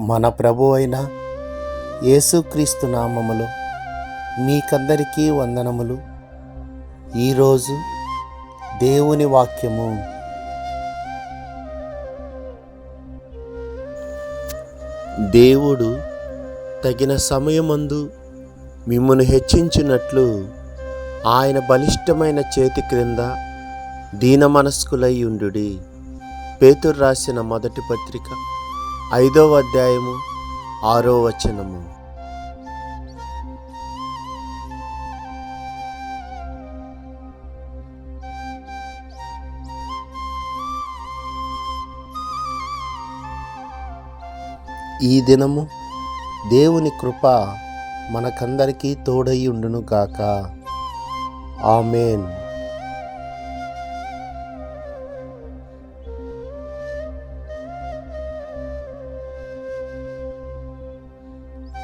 మన ప్రభు అయిన యేసుక్రీస్తు నామములో మీకందరికీ వందనములు. ఈరోజు దేవుని వాక్యము. దేవుడు తగిన సమయమందు మిమ్మను హెచ్చించినట్లు ఆయన బలిష్టమైన చేతి క్రింద దీన మనస్కులై ఉండు పేతురు రాసిన మొదటి పత్రిక ఐదవ అధ్యాయము ఆరో వచనము. ఈ దినము దేవుని కృప మనకందరికీ తోడై ఉండును గాక. ఆమెన్.